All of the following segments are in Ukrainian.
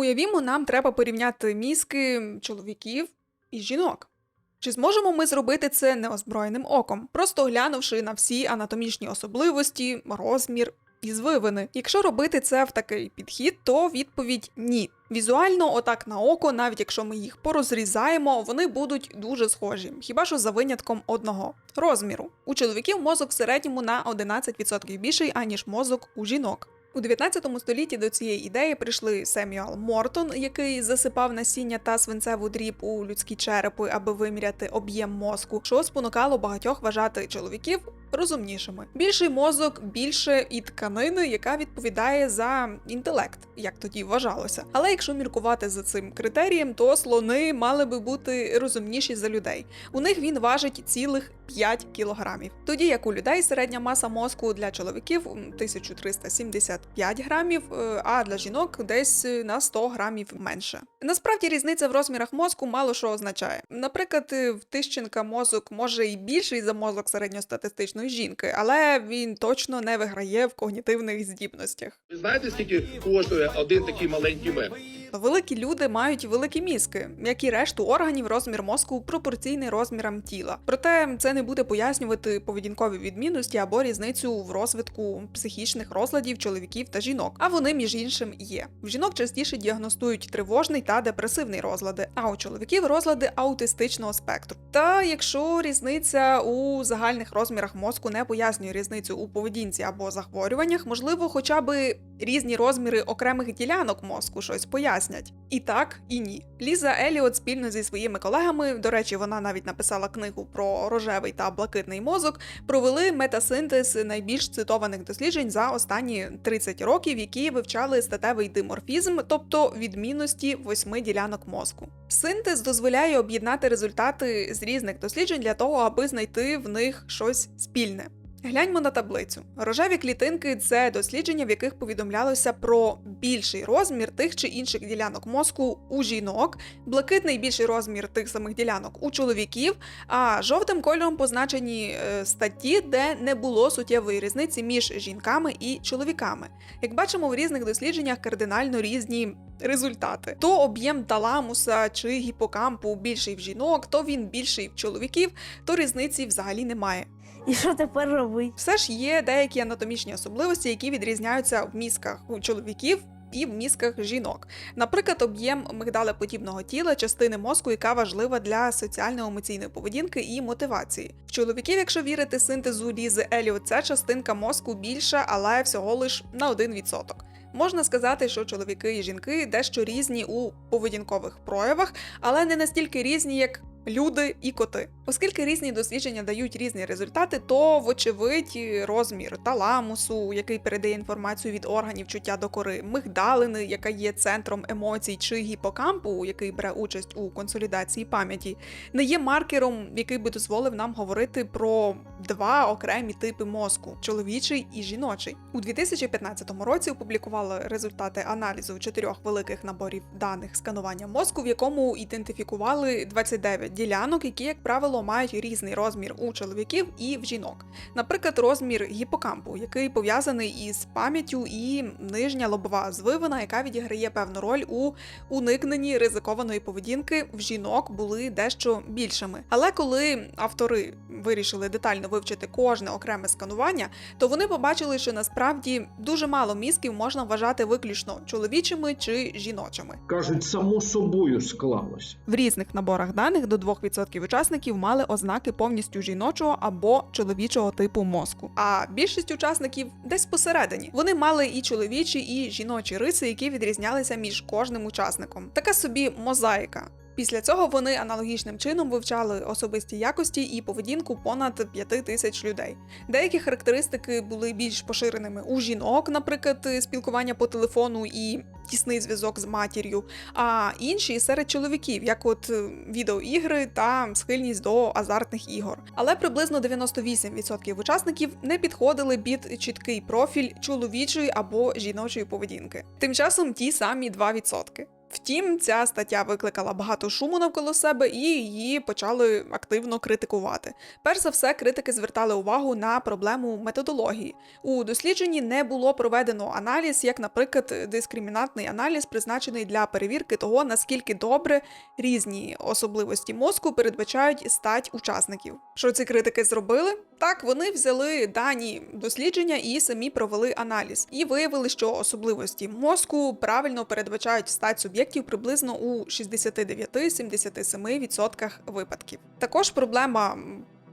Уявімо, нам треба порівняти мізки чоловіків і жінок. Чи зможемо ми зробити це неозброєним оком, просто глянувши на всі анатомічні особливості, розмір і звивини? Якщо робити це в такий підхід, то відповідь ні. Візуально, отак на око, навіть якщо ми їх порозрізаємо, вони будуть дуже схожі, хіба що за винятком одного розміру. У чоловіків мозок в середньому на 11% більший, аніж мозок у жінок. У 19 столітті до цієї ідеї прийшли Семюал Мортон, який засипав насіння та свинцеву дріб у людські черепи, аби виміряти об'єм мозку, що спонукало багатьох вважати чоловіків розумнішими. Більший мозок більше і тканини, яка відповідає за інтелект, як тоді вважалося. Але якщо міркувати за цим критерієм, то слони мали би бути розумніші за людей. У них він важить цілих 5 кілограмів. Тоді як у людей середня маса мозку для чоловіків м, 1375 грамів, е, а для жінок десь е, на 100 грамів менше. Насправді різниця в розмірах мозку мало що означає. Наприклад, е, в Тищенка мозок може і більший за мозок середньостатистичної жінки, але він точно не виграє в когнітивних здібностях. Ви знаєте, скільки коштує один такий маленький мем? Великі люди мають великі мізки, як і решту органів, розмір мозку пропорційний розмірам тіла. Проте це не буде пояснювати поведінкові відмінності або різницю в розвитку психічних розладів чоловіків та жінок. А вони, між іншим, є. В жінок частіше діагностують тривожний та депресивний розлади, а у чоловіків розлади аутистичного спектру. Та якщо різниця у загальних розмірах мозку не пояснює різницю у поведінці або захворюваннях, можливо, хоча би різні розміри окремих ділянок мозку щось пояснять. І так, і ні. Ліза Еліот спільно зі своїми колегами, до речі, вона навіть написала книгу про рожевий та блакитний мозок, провели метасинтез найбільш цитованих досліджень за останні 30 років, які вивчали статевий диморфізм, тобто відмінності восьми ділянок мозку. Синтез дозволяє об'єднати результати з різних досліджень для того, аби знайти в них щось спільне. Гляньмо на таблицю. Рожеві клітинки це дослідження, в яких повідомлялося про більший розмір тих чи інших ділянок мозку у жінок, блакитний більший розмір тих самих ділянок у чоловіків, а жовтим кольором позначені е, статті, де не було суттєвої різниці між жінками і чоловіками. Як бачимо, в різних дослідженнях кардинально різні результати. То об'єм таламуса чи гіпокампу більший в жінок, то він більший в чоловіків, то різниці взагалі немає. І що тепер робити? Все ж є деякі анатомічні особливості, які відрізняються в мізках у чоловіків. І в мізках жінок, наприклад, об'єм мигдалеподібного тіла, частини мозку, яка важлива для соціально-емоційної поведінки і мотивації. В чоловіків, якщо вірити синтезу Лізи Еліот, ця частинка мозку більша, але всього лиш на 1%. Можна сказати, що чоловіки і жінки дещо різні у поведінкових проявах, але не настільки різні, як люди і коти. Оскільки різні дослідження дають різні результати, то вочевидь розмір таламусу, який передає інформацію від органів чуття до кори, мигдалини, яка є центром емоцій, чи гіпокампу, який бере участь у консолідації пам'яті, не є маркером, який би дозволив нам говорити про два окремі типи мозку чоловічий і жіночий. У 2015 році опублікували результати аналізу чотирьох великих наборів даних сканування мозку, в якому ідентифікували 29 ділянок, які, як правило, мають різний розмір у чоловіків і в жінок. Наприклад, розмір гіпокампу, який пов'язаний із пам'яттю, і нижня лобова звивина, яка відіграє певну роль у уникненні ризикованої поведінки в жінок, були дещо більшими. Але коли автори вирішили детально вивчити кожне окреме сканування, то вони побачили, що насправді дуже мало мізків можна вважати виключно чоловічими чи жіночими. кажуть, само собою склалося. В різних наборах даних до 2% учасників мали ознаки повністю жіночого або чоловічого типу мозку. А більшість учасників десь посередині. Вони мали і чоловічі, і жіночі риси, які відрізнялися між кожним учасником. Така собі мозаїка. Після цього вони аналогічним чином вивчали особисті якості і поведінку понад 5 тисяч людей. Деякі характеристики були більш поширеними у жінок, наприклад, спілкування по телефону і тісний зв'язок з матір'ю, а інші серед чоловіків, як от е, відеоігри та схильність до азартних ігор. Але приблизно 98% учасників не підходили під чіткий профіль чоловічої або жіночої поведінки. Тим часом ті самі 2%. Втім, ця стаття викликала багато шуму навколо себе і її почали активно критикувати. Перш за все, критики звертали увагу на проблему методології. У дослідженні не було проведено аналіз, як, наприклад, дискримінантний аналіз, призначений для перевірки того, наскільки добре різні особливості мозку передбачають стать учасників. Що ці критики зробили? Так, вони взяли дані дослідження і самі провели аналіз, і виявили, що особливості мозку правильно передбачають стать суб'єктів приблизно у 69-77% випадків. Також проблема.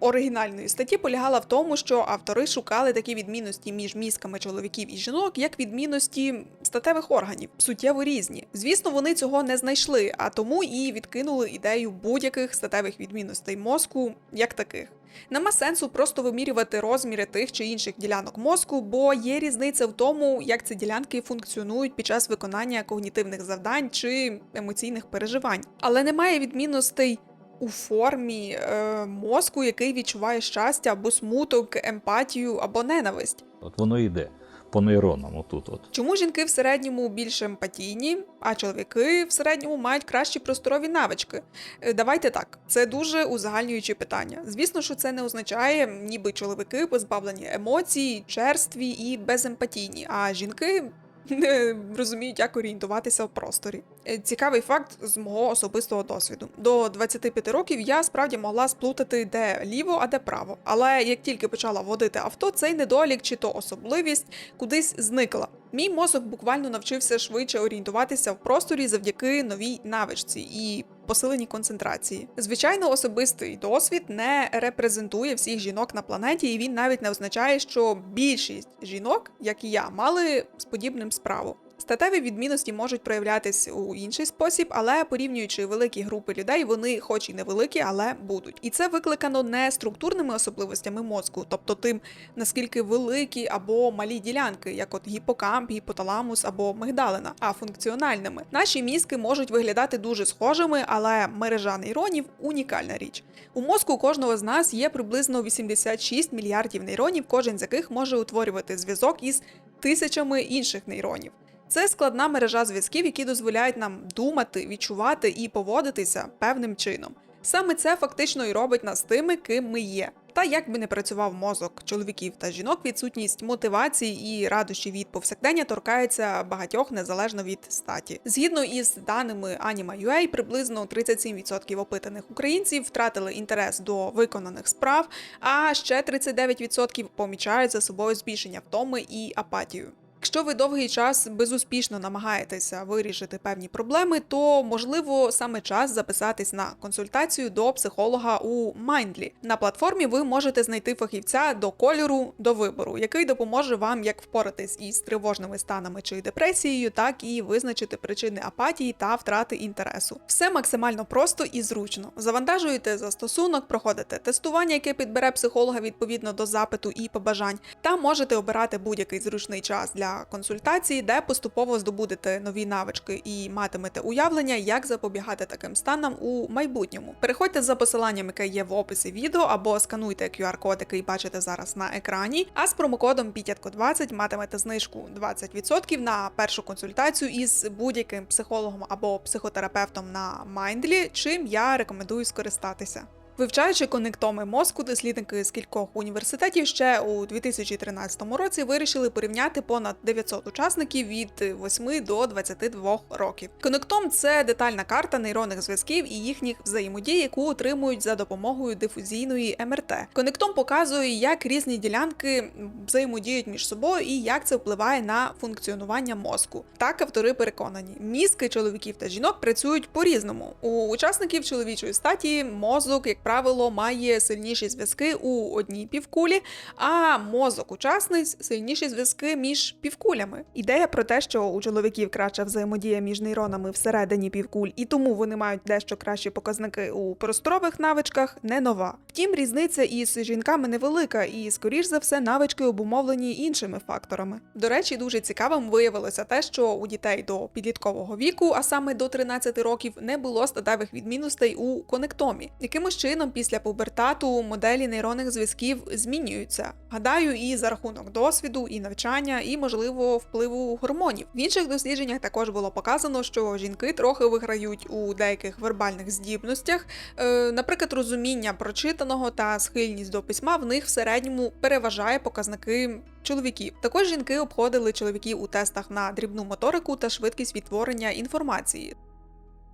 Оригінальної статті полягала в тому, що автори шукали такі відмінності між мізками чоловіків і жінок, як відмінності статевих органів, суттєво різні. Звісно, вони цього не знайшли, а тому і відкинули ідею будь-яких статевих відмінностей мозку як таких. Нема сенсу просто вимірювати розміри тих чи інших ділянок мозку, бо є різниця в тому, як ці ділянки функціонують під час виконання когнітивних завдань чи емоційних переживань. Але немає відмінностей у формі е, мозку, який відчуває щастя або смуток, емпатію або ненависть. От воно йде по нейронам, отут. От. Чому жінки в середньому більш емпатійні, а чоловіки в середньому мають кращі просторові навички? Е, Давайте так, це дуже узагальнююче питання. Звісно, що це не означає, ніби чоловіки позбавлені емоцій, черстві і беземпатійні, а жінки. Не розуміють, як орієнтуватися в просторі. Е, Цікавий факт з мого особистого досвіду. До 25 років я справді могла сплутати, де ліво, а де право. Але як тільки почала водити авто, цей недолік чи то особливість кудись зникла. Мій мозок буквально навчився швидше орієнтуватися в просторі завдяки новій навичці і посиленій концентрації. Звичайно, особистий досвід не репрезентує всіх жінок на планеті, і він навіть не означає, що більшість жінок, як і я, мали з подібним справу. Статеві відмінності можуть проявлятись у інший спосіб, але порівнюючи великі групи людей, вони, хоч і невеликі, але будуть. І це викликано не структурними особливостями мозку, тобто тим, наскільки великі або малі ділянки, як от гіпокамп, гіпоталамус або мигдалина, а функціональними. Наші мізки можуть виглядати дуже схожими, але мережа нейронів унікальна річ. У мозку кожного з нас є приблизно 86 мільярдів нейронів, кожен з яких може утворювати зв'язок із тисячами інших нейронів. Це складна мережа зв'язків, які дозволяють нам думати, відчувати і поводитися певним чином. Саме це фактично і робить нас тими, ким ми є. Та як би не працював мозок чоловіків та жінок, відсутність мотивації і радощі від повсякдення торкається багатьох незалежно від статі. Згідно із даними Anima.ua, приблизно 37% опитаних українців втратили інтерес до виконаних справ, а ще 39% помічають за собою збільшення втоми і апатію. Якщо ви довгий час безуспішно намагаєтеся вирішити певні проблеми, то можливо саме час записатись на консультацію до психолога у Mindly. На платформі ви можете знайти фахівця до кольору до вибору, який допоможе вам як впоратись із тривожними станами чи депресією, так і визначити причини апатії та втрати інтересу. Все максимально просто і зручно. Завантажуєте застосунок, проходите тестування, яке підбере психолога відповідно до запиту і побажань, та можете обирати будь-який зручний час для консультації, де поступово здобудете нові навички і матимете уявлення, як запобігати таким станам у майбутньому. Переходьте за посиланням, яке є в описі відео, або скануйте QR-код, який бачите зараз на екрані. А з промокодом PITятко20 матимете знижку 20% на першу консультацію із будь-яким психологом або психотерапевтом на Mindly, чим я рекомендую скористатися. Вивчаючи конектоми мозку, дослідники з кількох університетів ще у 2013 році вирішили порівняти понад 900 учасників від 8 до 22 років. Конектом це детальна карта нейронних зв'язків і їхніх взаємодій, яку отримують за допомогою дифузійної МРТ. Конектом показує, як різні ділянки взаємодіють між собою і як це впливає на функціонування мозку. Так автори переконані, мізки чоловіків та жінок працюють по-різному. У учасників чоловічої статі мозок, як правило, має сильніші зв'язки у одній півкулі, а мозок учасниць сильніші зв'язки між півкулями. Ідея про те, що у чоловіків краща взаємодія між нейронами всередині півкуль, і тому вони мають дещо кращі показники у просторових навичках, не нова. Втім, різниця із жінками невелика, і, скоріш за все, навички обумовлені іншими факторами. До речі, дуже цікавим виявилося те, що у дітей до підліткового віку, а саме до 13 років, не було статевих відмінностей у конектомі. Якимось чином чином після пубертату моделі нейронних зв'язків змінюються. Гадаю, і за рахунок досвіду, і навчання, і можливо впливу гормонів. В інших дослідженнях також було показано, що жінки трохи виграють у деяких вербальних здібностях. Е, наприклад, розуміння прочитаного та схильність до письма в них в середньому переважає показники чоловіків. Також жінки обходили чоловіків у тестах на дрібну моторику та швидкість відтворення інформації.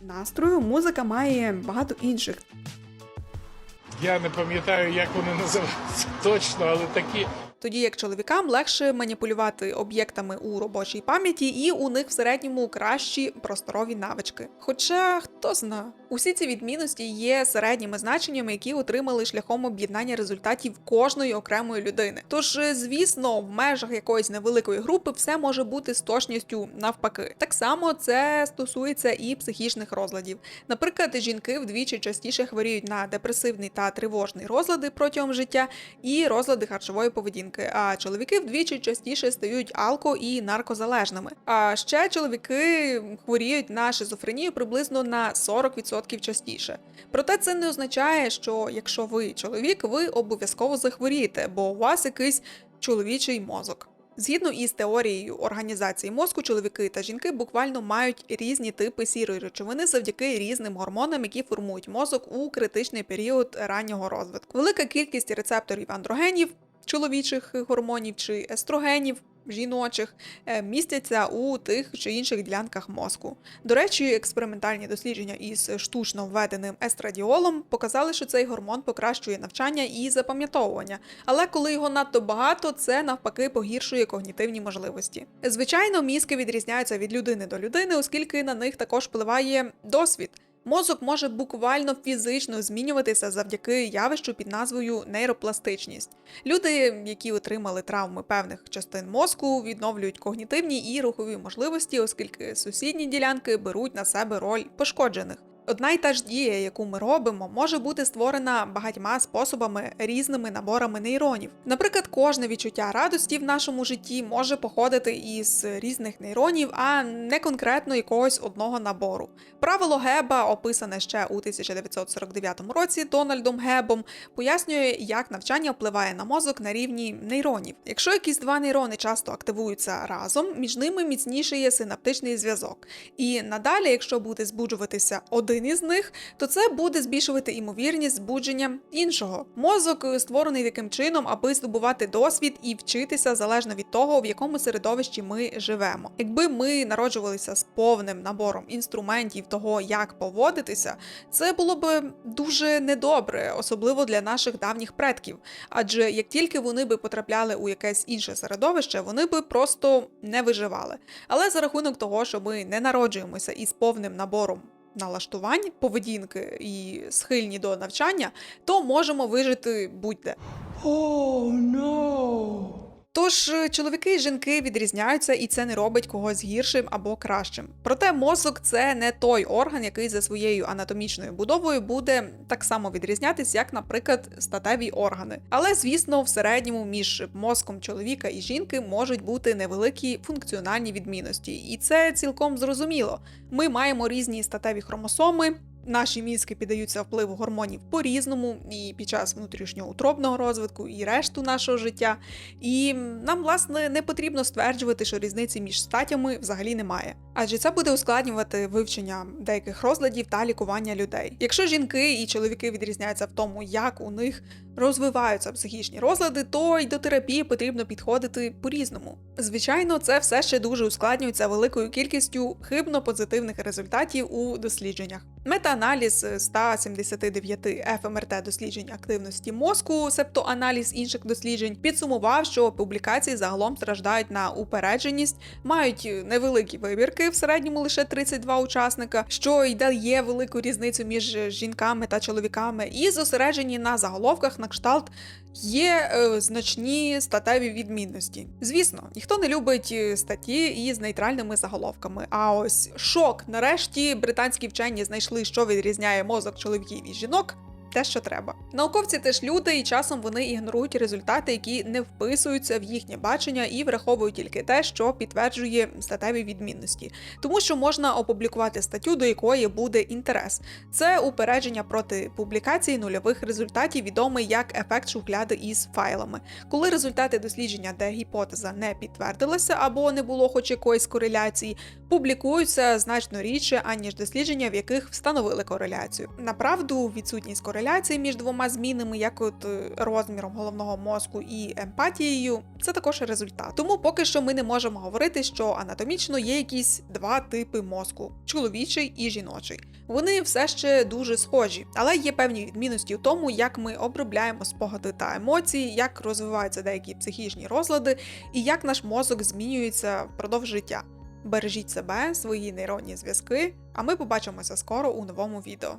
Настрою музика має багато інших Я не пам'ятаю, як вони називаються точно, але такі. Тоді як чоловікам легше маніпулювати об'єктами у робочій пам'яті, і у них в середньому кращі просторові навички. Хоча хто зна, усі ці відмінності є середніми значеннями, які отримали шляхом об'єднання результатів кожної окремої людини. Тож, е, звісно, в межах якоїсь невеликої групи все може бути з точністю навпаки. Так само це стосується і психічних розладів. Наприклад, жінки вдвічі частіше хворіють на депресивний та тривожний розлади протягом життя і розлади харчової поведінки. А чоловіки вдвічі частіше стають алко і наркозалежними. А ще чоловіки хворіють на шизофренію приблизно на 40% частіше. Проте це не означає, що якщо ви чоловік, ви обов'язково захворієте, бо у вас якийсь чоловічий мозок. Згідно із теорією організації мозку, чоловіки та жінки буквально мають різні типи сірої речовини завдяки різним гормонам, які формують мозок у критичний період раннього розвитку. Велика кількість рецепторів андрогенів, чоловічих гормонів чи естрогенів. Жіночих е, містяться у тих чи інших ділянках мозку. До речі, експериментальні дослідження із штучно введеним естрадіолом показали, що цей гормон покращує навчання і запам'ятовування. Але коли його надто багато, це навпаки погіршує когнітивні можливості. Звичайно, мізки відрізняються від людини до людини, оскільки на них також впливає досвід. Мозок може буквально фізично змінюватися завдяки явищу під назвою нейропластичність. Люди, які отримали травми певних частин мозку, відновлюють когнітивні і рухові можливості, оскільки сусідні ділянки беруть на себе роль пошкоджених. Одна й та ж дія, яку ми робимо, може бути створена багатьма способами різними наборами нейронів. Наприклад, кожне відчуття радості в нашому житті може походити із різних нейронів, а не конкретно якогось одного набору. Правило Геба, описане ще у 1949 році Дональдом Гебом, пояснює, як навчання впливає на мозок на рівні нейронів. Якщо якісь два нейрони часто активуються разом, між ними міцніший синаптичний зв'язок. І надалі, якщо буде збуджуватися один із них, то це буде збільшувати імовірність збудження іншого. Мозок е, створений таким чином, аби здобувати досвід і вчитися залежно від того, в якому середовищі ми живемо. Якби ми народжувалися з повним набором інструментів того, як поводитися, це було б дуже недобре, особливо для наших давніх предків. Адже як тільки вони би потрапляли у якесь інше середовище, вони би просто не виживали. Але за рахунок того, що ми не народжуємося із повним набором налаштувань, поведінки і схильні до навчання, то можемо вижити будь-де. Тож е, чоловіки і жінки відрізняються, і це не робить когось гіршим або кращим. Проте мозок це не той орган, який за своєю анатомічною будовою буде так само відрізнятись, як, наприклад, статеві органи. Але звісно, в середньому між мозком чоловіка і жінки можуть бути невеликі функціональні відмінності, і це цілком зрозуміло. Ми маємо різні статеві хромосоми. Наші мізки піддаються впливу гормонів по-різному і під час внутрішньоутробного розвитку, і решту нашого життя. І нам, власне, не потрібно стверджувати, що різниці між статями взагалі немає. Адже це буде ускладнювати вивчення деяких розладів та лікування людей. Якщо жінки і чоловіки відрізняються в тому, як у них розвиваються психічні розлади, то й до терапії потрібно підходити по-різному. Звичайно, це все ще дуже ускладнюється великою кількістю хибно позитивних результатів у дослідженнях. Метааналіз 179 ФМРТ досліджень активності мозку, себто аналіз інших досліджень, підсумував, що публікації загалом страждають на упередженість, мають невеликі вибірки, в середньому лише 32 учасника, що й дає велику різницю між жінками та чоловіками, і зосереджені на заголовках на кшталт є е, значні статеві відмінності. Звісно, ніхто не любить е, статті із нейтральними заголовками. А ось шок. Нарешті британські вчені знайшли, що відрізняє мозок чоловіків і жінок. Те, що треба. Науковці теж люди, і часом вони ігнорують результати, які не вписуються в їхнє бачення і враховують тільки те, що підтверджує статеві відмінності, тому що можна опублікувати статтю, до якої буде інтерес. Це упередження проти публікації нульових результатів, відомий як ефект шухляди із файлами. Коли результати дослідження, де гіпотеза не підтвердилася або не було хоч якоїсь кореляції, публікуються значно рідше, аніж дослідження, в яких встановили кореляцію. Направду, відсутність кореляції між двома змінами, як от е, розміром головного мозку і емпатією, це також результат. Тому поки що ми не можемо говорити, що анатомічно є якісь два типи мозку: чоловічий і жіночий. Вони все ще дуже схожі, але є певні відмінності у тому, як ми обробляємо спогади та емоції, як розвиваються деякі психічні розлади і як наш мозок змінюється впродовж життя. Бережіть себе, свої нейронні зв'язки, а ми побачимося скоро у новому відео.